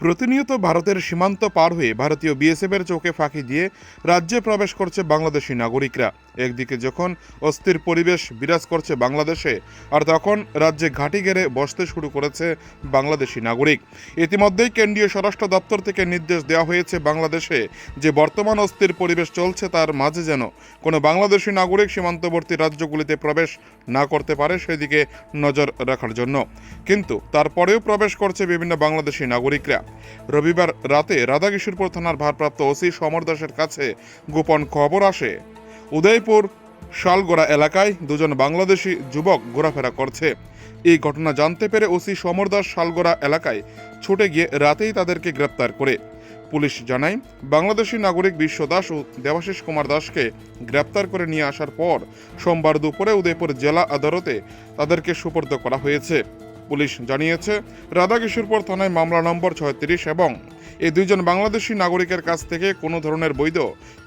প্রতিনিয়ত ভারতের সীমান্ত পার হয়ে ভারতীয় বিএসএফের চোখে ফাঁকি দিয়ে রাজ্যে প্রবেশ করছে বাংলাদেশি নাগরিকরা। একদিকে যখন অস্থির পরিবেশ বিরাজ করছে বাংলাদেশে, আর তখন রাজ্যে ঘাঁটি গেড়ে বসতে শুরু করেছে বাংলাদেশি নাগরিক। ইতিমধ্যেই কেন্দ্রীয় স্বরাষ্ট্র দপ্তর থেকে নির্দেশ দেওয়া হয়েছে বাংলাদেশে যে বর্তমান অস্থির পরিবেশ চলছে তার মাঝে যেন কোনো বাংলাদেশি নাগরিক সীমান্তবর্তী রাজ্যগুলিতে প্রবেশ না করতে পারে সেদিকে নজর রাখার জন্য। কিন্তু তারপরেও প্রবেশ করছে বিভিন্ন বাংলাদেশি নাগরিকরা। রবিবার রাতে রাধাকিশোরপুর থানার ভারপ্রাপ্ত ওসি সমর দাসের কাছে গোপন খবর আসে। উদয়পুর শালগোড়া এলাকায় দুজন বাংলাদেশি যুবক ঘোরাফেরা করছে। এই ঘটনা জানতে পেরে ওসি সমর দাস শালগোড়া এলাকায় ছুটে গিয়ে রাতেই তাদেরকে গ্রেপ্তার করে। পুলিশ জানায়, বাংলাদেশি নাগরিক বিশ্ব দাস ও দেবাশিস কুমার দাসকে গ্রেপ্তার করে নিয়ে আসার পর সোমবার দুপুরে উদয়পুর জেলা আদালতে তাদেরকে সুপর্দ করা হয়েছে। পুলিশ জানিয়েছে রাধাকিশোরপুর থানায় মামলা নম্বর ছয়ত্রিশ এবং এই দুইজন বাংলাদেশি নাগরিকের কাছ থেকে কোনো ধরনের বৈধ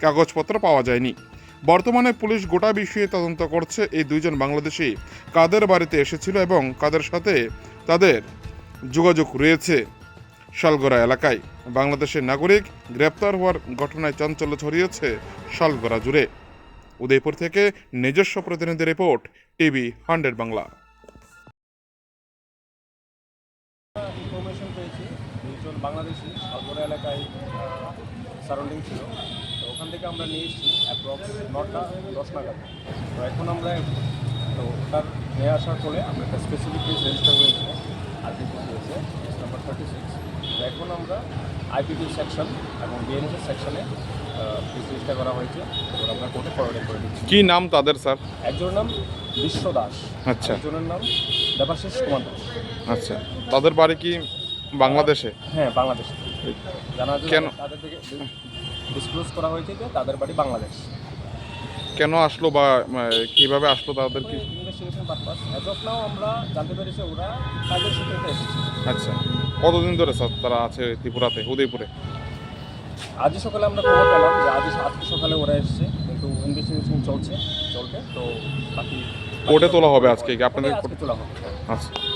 কাগজপত্র পাওয়া যায়নি। বর্তমানে পুলিশ গোটা বিষয়ে তদন্ত করছে, এই দুইজন বাংলাদেশি কাদের বাড়িতে এসেছিল এবং কাদের সাথে তাদের যোগাযোগ রয়েছে। শালগড়া এলাকায় বাংলাদেশের নাগরিক গ্রেপ্তার হওয়ার ঘটনায় চাঞ্চল্য ছড়িয়েছে শালগড়া জুড়ে। উদয়পুর থেকে নিজস্ব প্রতিনিধি report, TV hundred Bangla. Information পেয়েছি। দুজন বাংলাদেশি সালগোড়া এলাকায় সারাউন্ডিং ছিল। তো ওখান থেকে আমরা নিয়ে এসেছি অ্যাপ্রক্স নটা দশ নাগাদ। তো এখন আমরা তো ওটার নিয়ে আসার পরে আমরা একটা স্পেসিফিক কেস রেজিস্টার হয়েছে আরপিপি হয়েছে কেস নাম্বার থার্টি সিক্স তো এখন আমরা আইপিপি সেকশন এবং বিএনএসএস সেকশনে কেস রেজিস্টার করা হয়েছে। এবার আমরা কোর্টে ফরওয়ার্ডিং করে দিচ্ছি। কী নাম তাদের স্যার? একজনের নাম বিশ্ব দাস। আচ্ছা। একজনের নাম দেবাশিস কুমার দাস আচ্ছা তাদের বাড়ি কি বাংলাদেশে? হ্যাঁ বাংলাদেশ। জানা কেন? তাদের থেকে ডিসক্লোজ করা হয়েছে যে তাদের বাড়ি বাংলাদেশ। কেন আসলো বা কীভাবে আসলো তাদের কি? Investigation purpose as of now আমরা জানতে পেরেছি ওরা কাজের সূত্রে এসেছে। আচ্ছা কতদিন ধরে স্যার তারা আছে ত্রিপুরাতে উদয়পুরে? আজই সকালে আমরা খবর পেলাম যে আজ আজকে সকালে ওরা এসেছে কিন্তু ইনভেস্টিগেশন চলছে চলবে তো বাকি কোর্টে তোলা হবে আজকে আপনাদের কোর্টে তোলা হবে। আচ্ছা